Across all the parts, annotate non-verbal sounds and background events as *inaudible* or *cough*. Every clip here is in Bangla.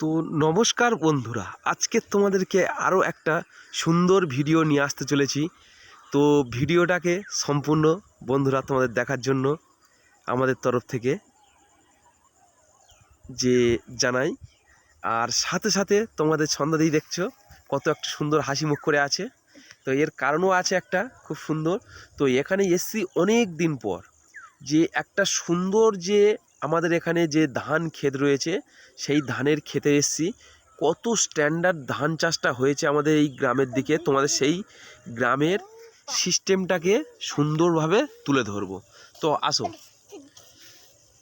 তো নমস্কার বন্ধুরা, আজকে তোমাদেরকে আরও একটা সুন্দর ভিডিও নিয়ে আসতে চলেছি। তো ভিডিওটাকে সম্পূর্ণ বন্ধুরা তোমাদের দেখার জন্য আমাদের তরফ থেকে যে জানাই। আর সাথে সাথে তোমাদের ছন্দাদি দেখছ, কত একটা সুন্দর হাসি মুখ করে আছে। তো এর কারণও আছে একটা খুব সুন্দর। তো এখানে এসছি অনেক দিন পর যে একটা সুন্দর যে আমাদের এখানে যে ধান ক্ষেত রয়েছে, সেই ধানের ক্ষেতে এসছি। কত স্ট্যান্ডার্ড ধান চাষটা হয়েছে আমাদের এই গ্রামের দিকে। তোমাদের সেই গ্রামের সিস্টেমটাকে সুন্দরভাবে তুলে ধরবো। তো আসো।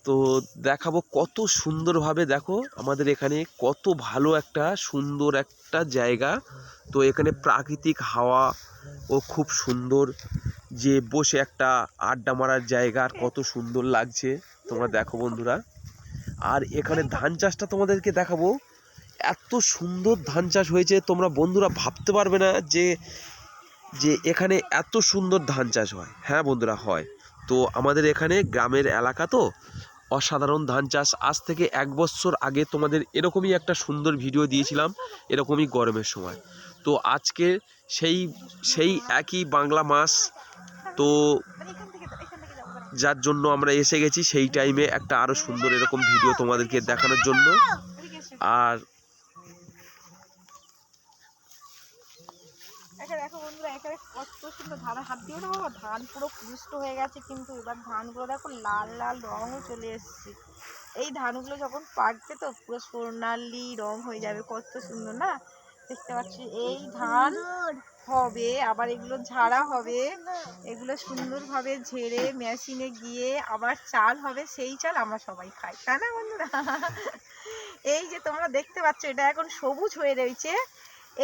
তো দেখাবো কত সুন্দরভাবে দেখো আমাদের এখানে কত ভালো একটা সুন্দর একটা জায়গা। তো এখানে প্রাকৃতিক হাওয়া ও খুব সুন্দর। যে বসে একটা আড্ডা মারার জায়গা আর কত সুন্দর লাগছে। তোমরা দেখো বন্ধুরা। আর এখানে ধান চাষটা তোমাদেরকে দেখাবো। এত সুন্দর ধান চাষ হয়েছে, তোমরা বন্ধুরা ভাবতে পারবে না যে যে এখানে এত সুন্দর ধান চাষ হয়। হ্যাঁ বন্ধুরা, হয়। তো আমাদের এখানে গ্রামের এলাকা তো, অসাধারণ ধান চাষ। আজ থেকে এক বছর আগে তোমাদের এরকমই একটা সুন্দর ভিডিও দিয়েছিলাম, এরকমই গরমের সময়। তো আজকে সেই সেই একই বাংলা মাস তো যার জন্য আমরা এসে গেছি সেই টাইমে একটা আরও সুন্দর এরকম ভিডিও তোমাদেরকে দেখানোর জন্য। আর কত সুন্দর হাত ধান পুরো হয়ে গেছে কিন্তু এবার ধানগুলো দেখো লাল লাল রঙও চলে এসছে। এই ধানগুলো যখন পাকবে তো পুরো সোনালি রং হয়ে যাবে, কত সুন্দর না? দেখতে পাচ্ছি এই ধান হবে আবার এগুলো ঝাড়া হবে। এগুলো সুন্দরভাবে ঝেড়ে মেশিনে গিয়ে আবার চাল হবে সেই চাল আমরা সবাই খাই তাই না বন্ধুরা? এই যে তোমরা দেখতে পাচ্ছ এটা এখন সবুজ হয়ে রয়েছে।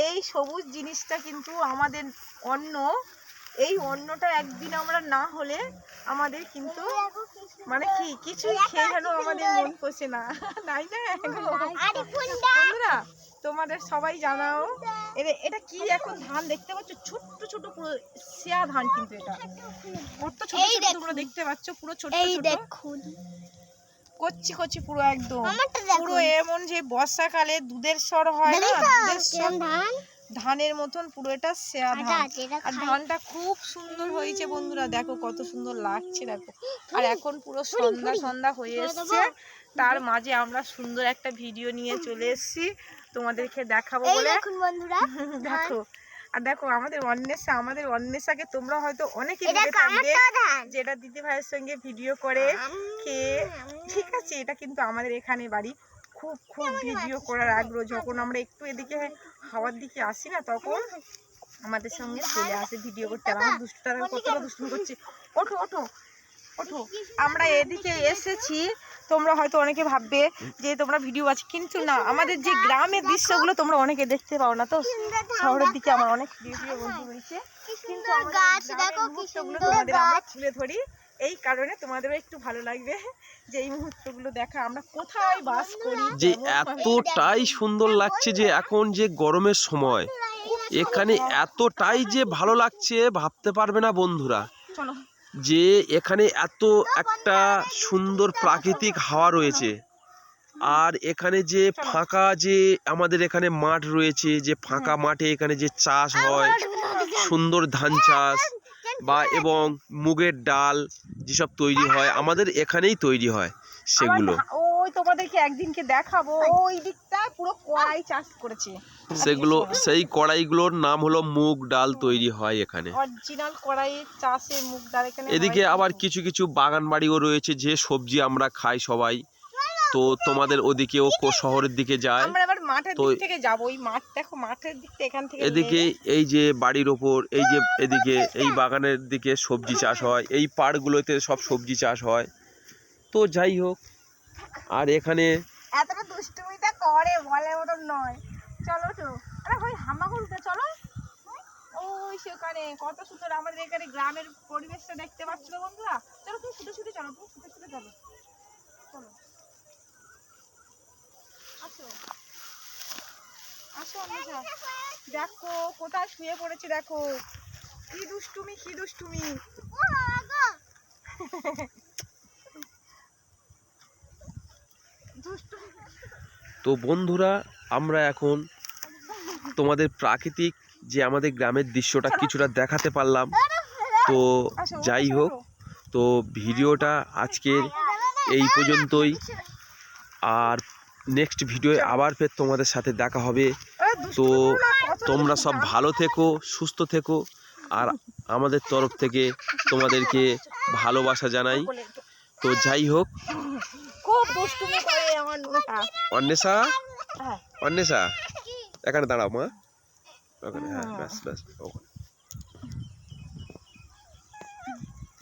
এই সবুজ জিনিসটা কিন্তু আমাদের অন্ন এই অন্নটা একদিন আমরা না হলে আমাদের কিন্তু মানে কি কিছুই খেয়ে যেন আমাদের মন পোষে না তাই না? বন্ধুরা তোমাদের সবাই জানাও। এটা কি এখন ধান দেখতে পাচ্ছ? ছোট্ট ছোট পুরো সেয়া ধান কিন্তু এটা। কত ছোট ছোট তোমরা দেখতে পাচ্ছ পুরো ছোট এই ছোট দেখুন। কচ্ছি কচ্ছি পুরো একদম। পুরো এমন যে বর্ষাকালে দুধের স্বর হয় না? দুধের স্বর ধান। ধানের মতন পুরো এটা সেয়া আটা ধান। আর ধানটা খুব সুন্দর হয়েছে বন্ধুরা। দেখো কত সুন্দর লাগছে দেখো। আর এখন পুরো সন্ধ্যা সন্ধ্যা হয়ে এসছে। তার মাঝে আমরা সুন্দর একটা ভিডিও নিয়ে চলে এসেছি। তোমাদেরকে দেখাবো এই বলে। দেখুন বন্ধুরা *laughs* দেখো। আর দেখো আমাদের অন্বেষা আমাদের অন্বেষাকে তোমরা হয়তো অনেকে ভেবে থাকবে যেটা দিদি ভাইয়ের সঙ্গে ভিডিও করে খেয়ে ঠিক আছে এটা কিন্তু আমাদের এখানে বাড়ি। খুব খুব ভিডিও করার আগ্রহ। যখন আমরা একটু এদিকে হাওয়ার দিকে আসি না তখন আমাদের সঙ্গে চলে আসে ভিডিও করতে। আর আমার দুষ্টুটা দেখো কতটা দুষ্টুমি করছে। ওঠো ওঠো ওঠো। আমরা এদিকে এসেছি। তোমরা হয়তো অনেকে ভাববে যে তোমরা ভিডিও আছে কিন্তু না আমাদের যে গ্রামের দৃশ্যগুলো তোমরা অনেকে দেখতে পাও না তো। শহরের দিকে আমার অনেক বন্ধু কিন্তু তোমাদের আমরা তুলে ধরি। এই কারণে তোমাদেরও একটু ভালো লাগবে যে এই মুহূর্তগুলো দেখা। আমরা কোথায় বাস করি? যে এতটাই সুন্দর লাগছে যে এখন যে গরমের সময়। এখানে এতটাই যে ভালো লাগছে ভাবতে পারবে না বন্ধুরা। চলো যে এখানে এত একটা সুন্দর প্রাকৃতিক হাওয়া রয়েছে। আর এখানে যে ফাঁকা যে আমাদের এখানে মাঠ রয়েছে, যে ফাঁকা মাঠে এখানে যে চাষ হয়, সুন্দর ধান চাষ বা এবং মুগের ডাল যেসব তৈরি হয়, আমাদের এখানেই তৈরি হয় সেগুলো। তোমাদেরকে একদিনকে দেখাবো। ওই দিকটা পুরো কড়াই চাষ করেছে। সেগুলো সেই কড়াইগুলোর নাম হলো মুগ ডাল তৈরি হয় এখানে। অরিজিনাল কড়াই চাষে মুগ ডাল এখানে এদিকে আবার কিছু কিছু বাগান বাড়িও রয়েছে যে সবজি আমরা খাই সবাই। তো তোমাদের ওদিকেও কো- শহরের দিকে যায়। আমরা এবার মাঠের তো- দিক থেকে যাব। ওই মাঠ দেখো মাঠের দিক থেকে এখান থেকে এদিকে এই যে বাড়ির ওপর এই যে এদিকে এই বাগানের দিকে সবজি চাষ হয়। এই পাড়গুলোতে সব সবজি চাষ হয়। তো যাই হোক আর এখানে এতটা দুষ্টুমিটা করে বলে মতন নয়। চলো তো আরে ভাই হামাগুড়িতে চলো। ওই সেখানে কত সুন্দর আমাদের এখানে গ্রামের পরিবেশটা দেখতে পাচ্ছ বন্ধুরা? চলো তুমি ছুটে ছুটে চলো তুমি ছুটে ছুটে চলো। চলো। আসো। আসো দেখো কোথায় শুয়ে পড়েছে দেখো। কি দুষ্টুমি কি দুষ্টুমি *laughs* দুষ্টুমি তো বন্ধুরা, আমরা এখন তোমাদের প্রাকৃতিক যে আমাদের গ্রামের দৃশ্যটা কিছুটা দেখাতে পারলাম। তো যাই হোক, তো ভিডিওটা আজকের এই পর্যন্তই। আর নেক্সট ভিডিওয়ে আবার ফের তোমাদের সাথে দেখা হবে। তো তোমরা সব ভালো থেকো, সুস্থ থেকো। আর আমাদের তরফ থেকে তোমাদেরকে ভালোবাসা জানাই। তো যাই হোক খুব দুষ্টুমি করে আমার নোটা অন্বেষা? হ্যাঁ। অন্বেষা? এখানে দাঁড়াও মা। ওখানে হ্যাঁ। ব্যাস ব্যাস ওখানে।